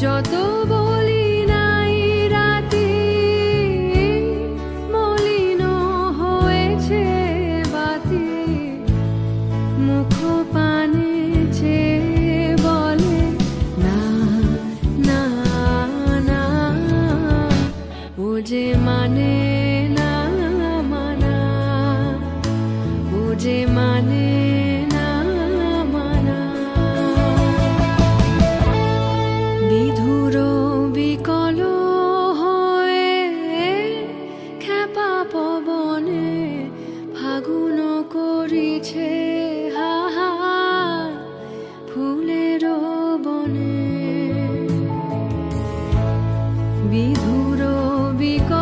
যত বলি নাই রাতে, মলিন হয়েছে বাতি। মুখ পানে বলে, না না না। ও যে মানে ফাগুন করিছে হাহা ফুলের বিধুর বিকল